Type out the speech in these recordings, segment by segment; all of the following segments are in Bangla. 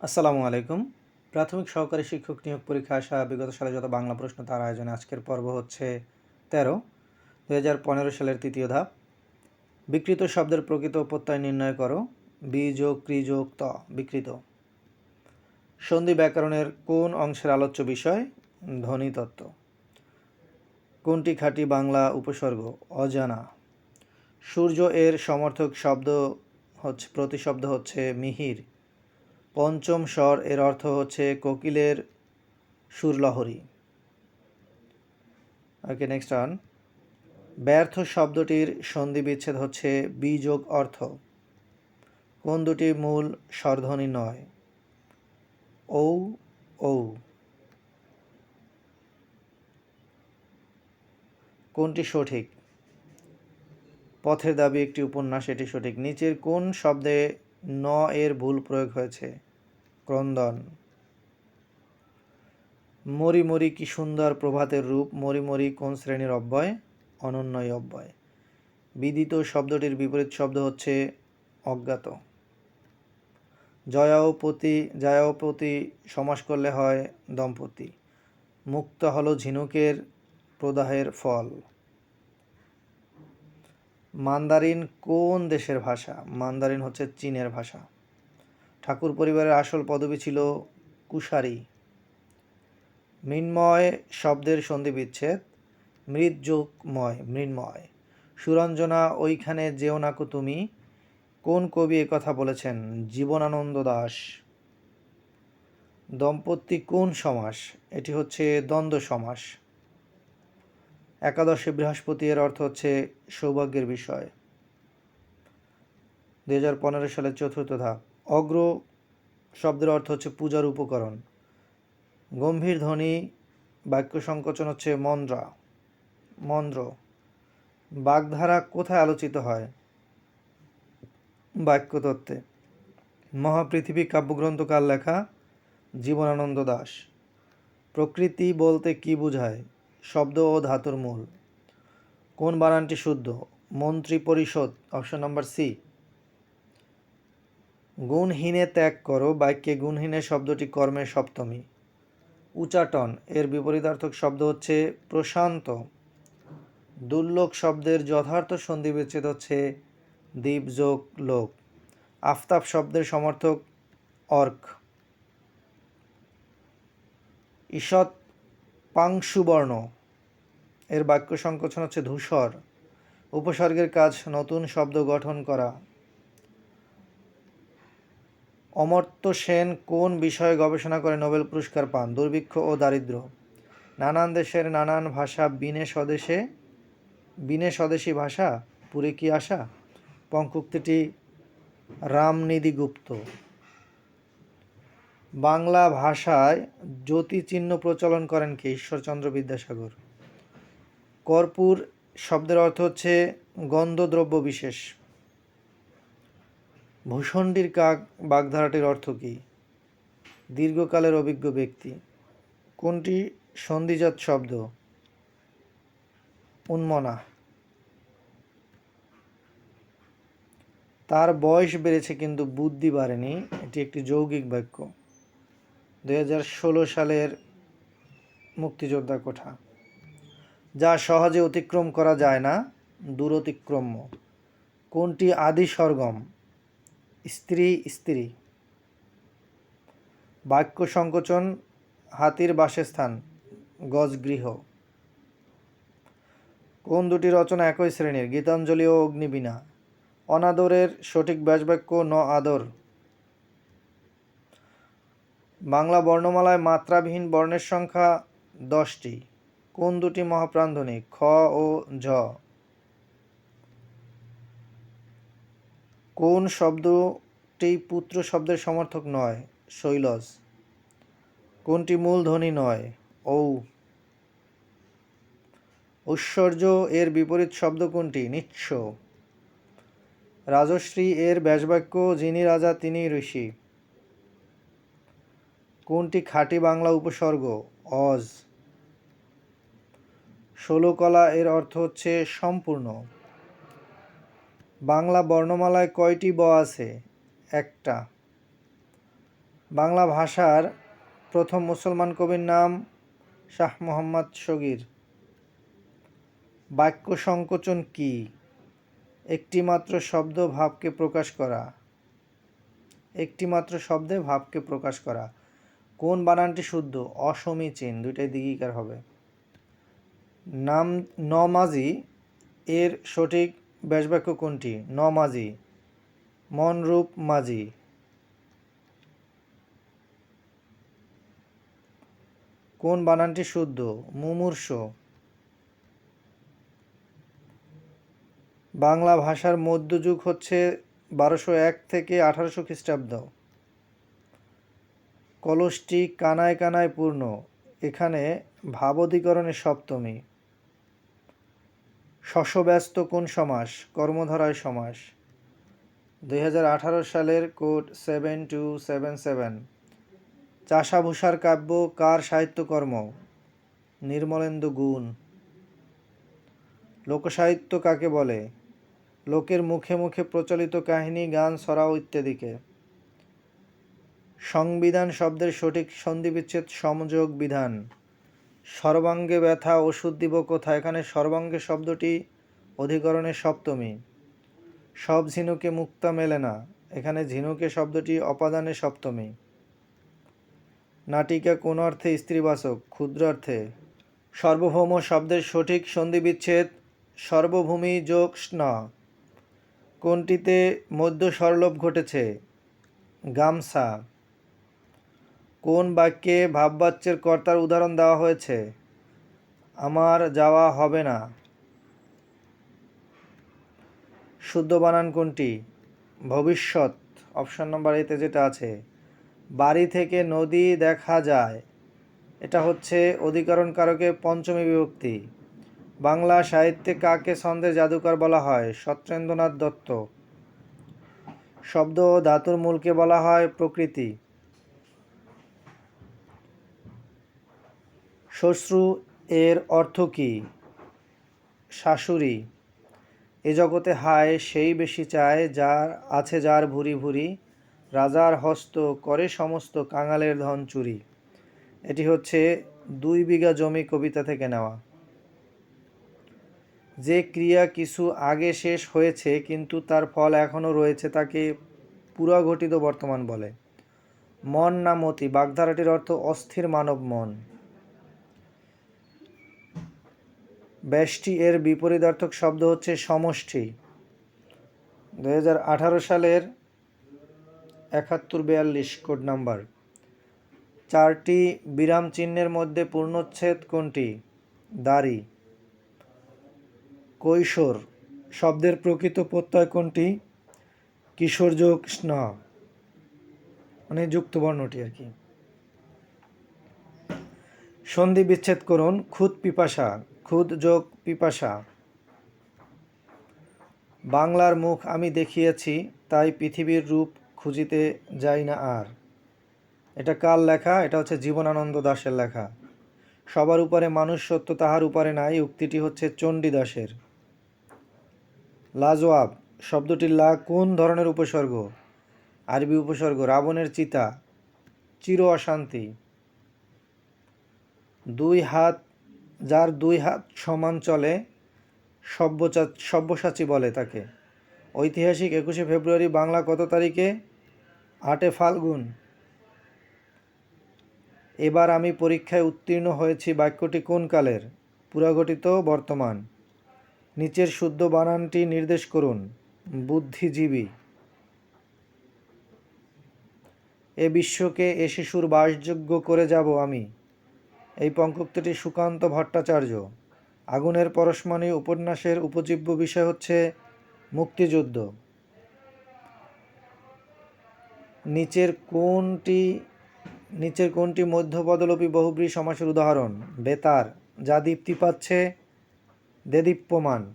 আসসালামু আলাইকুম। প্রাথমিক সহকারী শিক্ষক নিয়োগ পরীক্ষা আসা বিগত সালে যত বাংলা প্রশ্ন তার আয়োজনে আজকের পর্ব হচ্ছে তেরো দু সালের তৃতীয় ধাপ। বিকৃত শব্দের প্রকৃত প্রত্যয় নির্ণয় করো। বি যোগ ক্রি যোগ, ত বিকৃত। সন্ধি ব্যাকরণের কোন অংশের আলোচ্য বিষয়? ধ্বনিতত্ত্ব কোনটি খাঁটি বাংলা উপসর্গ? অজানা। সূর্য এর সমর্থক শব্দ হচ্ছে, প্রতিশব্দ হচ্ছে মিহির। পঞ্চম স্বর, এর অর্থ হচ্ছে কোকিলের সুরলহরী। ওকে নেক্সট অন ব্যর্থ শব্দটির সন্ধি বিচ্ছেদ হচ্ছে বিযোগ অর্থ। কোন দুটি মূল স্বরধ্বনি নয়? ঔ ঔ। কোনটি সঠিক? পথের দাবি একটি উপন্যাস, এটি সঠিক। নিচের কোন শব্দে ন এর ভুল প্রয়োগ হয়েছে? ক্রন্দন। মরি মরি কি সুন্দর প্রভাতের রূপ, মরি মরি কোন শ্রেণির অব্যয় অনন্যয় অব্যয়। বিদিত শব্দটির বিপরীত শব্দ হচ্ছে অজ্ঞাত। জয়া ও পতি জয়া ও পতি, সমাস করলে হয় দম্পতি। মুক্ত হলো ঝিনুকের প্রদাহের ফল। মান্দারিন কোন দেশের ভাষা? মান্দারিন হচ্ছে চীনের ভাষা। ঠাকুর পরিবারের আসল পদবি ছিল কুশারি। মৃন্ময় শব্দের সন্ধি বিচ্ছেদ মৃৎযোগময় মৃন্ময়। সুরঞ্জনা, ওইখানে যেও নাকো তুমি। কোন কবি কথা বলেছেন? জীবনানন্দ দাস। দম্পতি কোন সমাস? এটি হচ্ছে দ্বন্দ্ব সমাস। একাদশে বৃহস্পতি এর অর্থ হচ্ছে সৌভাগ্যের বিষয়। দু হাজার পনেরো সালের চতুর্থ ধাপ। অগ্র শব্দের অর্থ হচ্ছে পূজার উপকরণ। গম্ভীর ধ্বনি, বাক্য সংকোচন হচ্ছে মন্দ্রা, মন্দ্র। বাগধারা কোথায় আলোচিত হয়? বাক্যতত্ত্বে। মহাপৃথিবী কাব্যগ্রন্থ কার লেখা জীবনানন্দ দাস। প্রকৃতি বলতে কি বোঝায়? শব্দ ও ধাতুর মূল। কোন বানানটি শুদ্ধ? মন্ত্রী পরিষদ অপশন নাম্বার সি। গুণহীনে ত্যাগ করো, বাক্যে গুণহীনে শব্দটি কর্মের সপ্তমী। উচাটন, এর বিপরীতার্থক শব্দ হচ্ছে প্রশান্ত। দুর্লোক শব্দের যথার্থ সন্ধি বিচ্ছেদ হচ্ছে দ্বীপযোগ লোক। আফতাব শব্দের সমর্থক অর্ক। ঈষৎ পাংশুবর্ণ, এর বাক্য সংকোচন হচ্ছে ধূসর। উপসর্গের কাজ নতুন শব্দ গঠন করা। অমর্ত্য সেন কোন বিষয়ে গবেষণা করে নোবেল পুরস্কার পান? দুর্ভিক্ষ ও দারিদ্র। নানান দেশের নানান ভাষা বিনে স্বদেশে, বিনে স্বদেশী ভাষা, পুরে কি আসা পঙ্কুক্তিটি রামনিধি গুপ্ত বাংলা ভাষায় জ্যোতি চিহ্ন প্রচলন করেন কে? ঈশ্বরচন্দ্র বিদ্যাসাগর। কর্পূর শব্দের অর্থ হচ্ছে গন্ধদ্রব্য বিশেষ। ভূষণ্ডির কাক বাগধারাটির অর্থ কী? দীর্ঘকালের অভিজ্ঞ ব্যক্তি। কোনটি সন্ধিজাত শব্দ? উন্মনা। তার বয়স বেড়েছে কিন্তু বুদ্ধি বাড়েনি। এটি একটি যৌগিক বাক্য। দু হাজার ষোলো সালের মুক্তিযোদ্ধা কোঠা। যা সহজে অতিক্রম করা যায় না, দূরতিক্রম্য। কোনটি আদি সরগম? স্ত্রী স্ত্রী। বাক্য সংকোচন, হাতির বাসস্থান, গজগৃহ। কোন দুটি রচনা একই শ্রেণির? গীতাঞ্জলি ও অগ্নিবীণা। অনাদরের সঠিক ব্যাসবাক্য ন আদর। বাংলা বর্ণমালায় মাত্রাবিহীন বর্ণের সংখ্যা দশটি। কোন দুটি মহাপ্রাণধ্বনি খ ও ঝ। কোন শব্দটি পুত্র শব্দের সমর্থক নয়? শৈলজ। কোনটি মূল ধ্বনি নয়? ঔ। ঐশ্বর্য এর বিপরীত শব্দ কোনটি? নিচ্ছ। রাজশ্রী এর ব্যাসবাক্য, যিনি রাজা তিনি ঋষি। কোনটি খাঁটি বাংলা উপসর্গ? অজ। ষোলকলা এর অর্থ হচ্ছে সম্পূর্ণ। বাংলা বর্ণমালায় কয়টি ব আছে? একটা। বাংলা ভাষার প্রথম মুসলমান কবির নাম শাহ মোহাম্মদ শগীর। বাক্য সংকোচন কি? একটি মাত্র শব্দ ভাবকে প্রকাশ করা। একটি মাত্র শব্দে ভাবকে প্রকাশ করা। কোন বানানটি শুদ্ধ? অসমীচীন দুইটাই দিগিকার হবে। নাম, নমাজি এর সঠিক ব্যাসবাক্য কোনটি? নমাজি মনরূপ মাঝি। কোন বানানটি শুদ্ধ? মুমূর্ষ। বাংলা ভাষার মধ্যযুগ হচ্ছে বারোশো এক থেকে আঠারোশো খ্রিস্টাব্দ। কলসটি কানায় কানায় পূর্ণ। এখানে ভাবধিকরণের সপ্তমী। শশব্যস্ত কোন সমাস? কর্মধারায় সমাস। দুই হাজার আঠারো সালের code seven two seven seven. চাষাভূষার কাব্য, কার সাহিত্যকর্ম? নির্মলেন্দু গুণ। লোকসাহিত্য কাকে বলে? লোকের মুখে মুখে প্রচলিত কাহিনী, গান সরাও ইত্যাদিকে। সংবিধান শব্দের সঠিক সন্ধিবিচ্ছেদ, সমযোগ, বিধান। সর্বাঙ্গে ব্যথা, ওষুধ দিব কোথা এখানে সর্বাঙ্গে শব্দটি অধিকরণের সপ্তমী। সব ঝিনুকে মুক্তা মেলে না। এখানে ঝিনুকে শব্দটি অপাদানের সপ্তমী। নাটিকা কোন অর্থে স্ত্রীবাচক? ক্ষুদ্রার্থে সর্বভৌম শব্দের সঠিক সন্ধিবিচ্ছেদ সর্বভূমি যোগ স্ন। কোনটিতে মধ্য স্বরলোপ ঘটেছে? গামসা কোন বাক্যে ভাববাচ্যের কর্তার উদাহরণ দেওয়া হয়েছে? আমার যাওয়া হবে না। শুদ্ধ বানান কোনটি? ভবিষ্যৎ, অপশন নম্বর এতে যেটা আছে। বাড়ি থেকে নদী দেখা যায়। এটা হচ্ছে অধিকরণ কারকে পঞ্চমী বিভক্তি। বাংলা সাহিত্যে কাকে ছন্দের জাদুকর বলা হয়? সত্যেন্দ্রনাথ দত্ত। শব্দ ও ধাতুর মূলকে বলা হয় প্রকৃতি। শ্বশ্রু এর অর্থ কী? শাশুড়ি, এ জগতে হায়, সেই বেশি চায় যার, আছে যার ভুরি ভুরি। রাজার হস্ত করে সমস্ত কাঙালের ধন চুরি। এটি হচ্ছে দুই বিঘা জমি কবিতা থেকে নেওয়া। যে ক্রিয়া কিছু আগে শেষ হয়েছে, কিন্তু তার ফল এখনও রয়েছে, তাকে পুরাঘটিত বর্তমান বলে। মন না মতি, বাগধারাটির অর্থ অস্থির মানব মন। ব্যষ্টি এর বিপরীতার্থক শব্দ হচ্ছে সমষ্টি। দুই হাজার আঠারো সালের একাত্তর বিয়াল্লিশ কোড নাম্বার। চারটি বিরাম চিহ্নের মধ্যে পূর্ণচ্ছেদ কোনটি? দাড়ি। কৈশোর শব্দের প্রকৃত প্রত্যয় কোনটি? কিশোর যোগ স্ন। মানে যুক্তবর্ণটি আর কি। সন্ধি বিচ্ছেদ করুন, খুদ পিপাসা। খুদ যোগ পিপাসা। বাংলার মুখ আমি দেখিয়েছি, তাই পৃথিবীর রূপ খুঁজিতে যাই না আর। এটা কার লেখা? এটা হচ্ছে জীবনানন্দ দাশের লেখা। সবার উপরে মানুষ সত্য তাহার উপরে নাই, উক্তিটি হচ্ছে চণ্ডীদাসের লাজোয়াব শব্দটির লা কোন ধরনের উপসর্গ? আরবি উপসর্গ, রাবণের চিতা, চির অশান্তি। দুই হাত যার দুই হাত সমান চলে, সব্যচা সব্যসাচী বলে তাকে। ঐতিহাসিক একুশে ফেব্রুয়ারি বাংলা কত তারিখে? আটে ফাল্গুন। এবার আমি পরীক্ষায় উত্তীর্ণ হয়েছি বাক্যটি কোন কালের? পুরাঘটিত বর্তমান। নিচের শুদ্ধ বানানটি নির্দেশ করুন, বুদ্ধিজীবী। এ বিশ্বকে এ শিশুর বাসযোগ্য করে যাব আমি। এই পঙ্কোক্তিটি সুকান্ত ভট্টাচার্য। আগুনের পরশমণি উপন্যাসের উপজীব্য বিষয় হচ্ছে মুক্তিযুদ্ধ। নিচের কোনটি নিচের কোনটি মধ্যপদলোপী বহুব্রী সমাসের উদাহরণ? বেতার, যা দীপ্তি পাচ্ছে দেদীপ্যমান।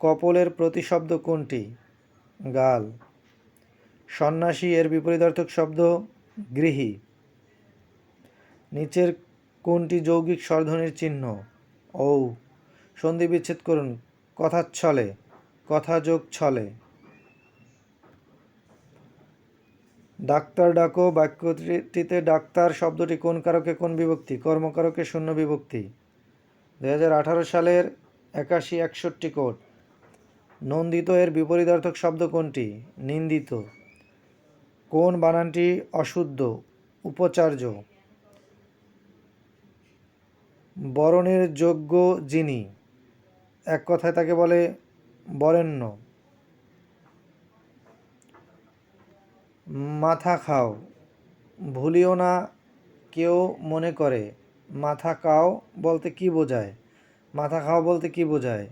কপলের প্রতিশব্দ কোনটি? গাল। সন্ন্যাসী এর বিপরীতার্থক শব্দ গৃহী। নিচের কোনটি যৌগিক স্বরধ্বনির চিহ্ন? ঔ। সন্ধি বিচ্ছেদ করুন। কথা ছলে কথা যোগ ছলে ডাক্তার ডাকো, বাক্যটিতে ডাক্তার শব্দটি কোন কারকে কোন বিভক্তি? কর্মকারকে শূন্য বিভক্তি। দু হাজার আঠারো সালের একাশি একষট্টি কোট। নন্দিত এর বিপরীতার্থক শব্দ কোনটি? নিন্দিত। কোন বানানটি অশুদ্ধ? উপচার্য। বরণের যোগ্য যিনি, এক কথায় তাকে বলে বরেণ্য। মাথা খাও, ভুলিও না কেউ মনে করে। মাথা খাও বলতে কি বোঝায়? মাথা খাও বলতে কি বোঝায়?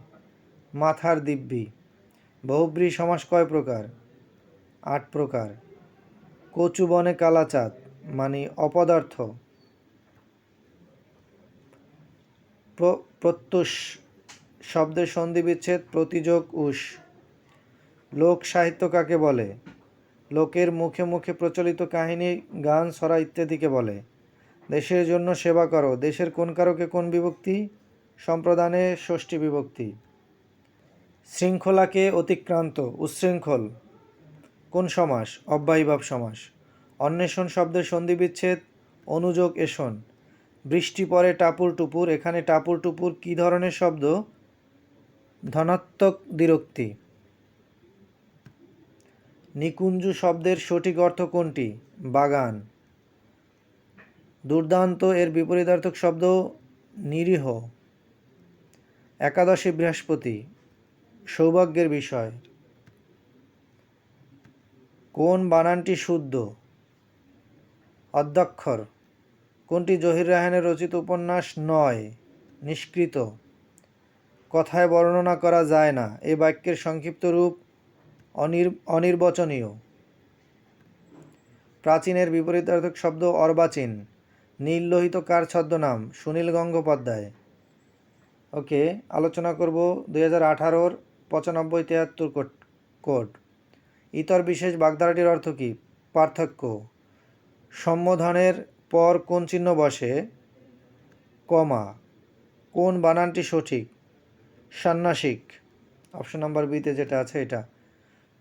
মাথার দিব্যি। বহুব্রী সমাস কয় প্রকার? আট প্রকার। কচু বনে কালাচাঁদ মানে অপদার্থ প্র- প্রত্যুষ, শব্দের সন্ধি বিচ্ছেদ, প্রতিযোগ, উষ। লোক সাহিত্য কাকে বলে? লোকের মুখে মুখে প্রচলিত কাহিনী, গান ছড়া ইত্যাদিকে বলে। দেশের জন্য সেবা করো। দেশের কোন কারকে কোন বিভক্তি? সম্প্রদানে ষষ্ঠী বিভক্তি। শৃঙ্খলাকে অতিক্রান্ত, উচ্ছৃঙ্খল। কোন সমাস? অব্যয়ীভাব সমাস। অন্বেষণ শব্দের সন্ধি বিচ্ছেদ, অনুযোগ এসন বৃষ্টি পরে টাপুর টুপুর। এখানে টাপুর টুপুর কী ধরনের শব্দ? ধনাত্মক দ্বিরক্তি নিকুঞ্জ শব্দের সঠিক অর্থ কোনটি? বাগান। দুর্দান্ত এর বিপরীতার্থক শব্দ নিরীহ। একাদশী বৃহস্পতি। সৌভাগ্যের বিষয়। কোন বানানটি শুদ্ধ? অধ্যক্ষর। কোনটি জহির রায়হানের রচিত উপন্যাস নয়? নিষ্কৃত। কথায় বর্ণনা করা যায় না। এ বাক্যের সংক্ষিপ্ত রূপ অনির, অনির্বচনীয়। প্রাচীনের বিপরীতার্থক শব্দ অর্বাচীন। নীল লোহিত কার ছদ্মনাম? সুনীল গঙ্গোপাধ্যায়। ওকে, আলোচনা করব দুই হাজার আঠারোর পঁচানব্বই তিয়াত্তর কোড। ইতর বিশেষ বাগধারাটির অর্থ কী? পার্থক্য। সম্বোধনের পর কোন চিহ্ন বসে? কমা। কোন বানানটি সঠিক? ষান্মাসিক। অপশন নাম্বার বিতে যেটা আছে এটা।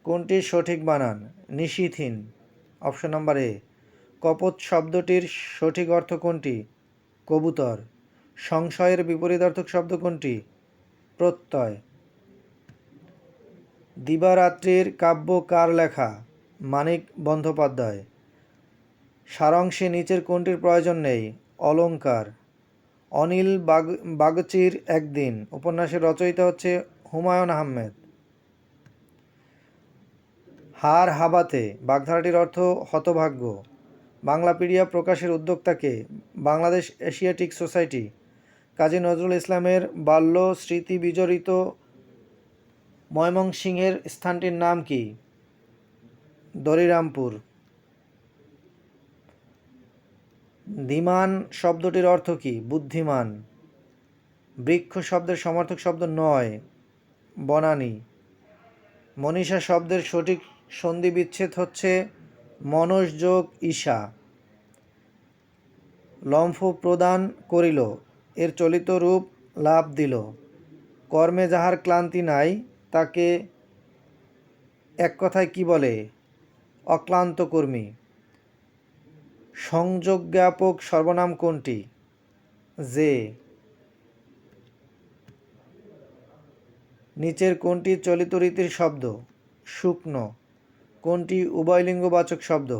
কোনটি সঠিক বানান? নিশিথিন। Option number A. কপত শব্দটির সঠিক অর্থ কোনটি? কবুতর। সংশয়ের বিপরীতার্থক শব্দ কোনটি? প্রত্যয়। দিবারাত্রির কাব্য কার লেখা? মানিক বন্দ্যোপাধ্যায়। সারাংশে নিচের কোনটির প্রয়োজন নেই? অলঙ্কার অনিল বাগ, বাগচির একদিন। উপন্যাসের রচয়িতা হচ্ছে হুমায়ুন আহমেদ। হার হাবাতে। বাগধারাটির অর্থ হতভাগ্য। বাংলাপিডিয়া প্রকাশের উদ্যোক্তাকে বাংলাদেশ এশিয়াটিক সোসাইটি। কাজী নজরুল ইসলামের বাল্য স্মৃতি বিজড়িত ময়মনসিংহের স্থানটির নাম কি? দরিরামপুর। ধীমান শব্দটির অর্থ কী? বুদ্ধিমান। বৃক্ষ শব্দের সমর্থক শব্দ নয়, বনানী। মনীষা শব্দের সঠিক সন্ধি বিচ্ছেদ হচ্ছে মনসযোগ ঈশা। লম্ফ প্রদান করিল, এর চলিত রূপ লাভ দিল। কর্মে যাহার ক্লান্তি নাই, তাকে এক কথায় কি বলে? অক্লান্ত কর্মী। সংযোগ জ্ঞাপক সর্বনাম কোনটি? যে নিচের কোনটি চলিত রীতির শব্দ? শুকনো। কোনটি উভয়লিঙ্গবাচক শব্দ?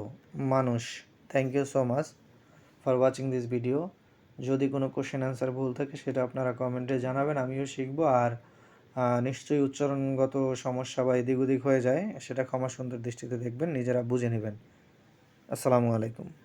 মানুষ। Thank you so much for watching this video যদি কোনো কোশ্চেন অ্যান্সার ভুল থাকে, সেটা আপনারা কমেন্টে জানাবেন, আমিও শিখব। আর নিশ্চয়ই উচ্চারণগত সমস্যা বা এদিক ওদিক হয়ে যায়, সেটা ক্ষমা সুন্দর দৃষ্টিতে দেখবেন, নিজেরা বুঝে নেবেন। আসসালামু আলাইকুম।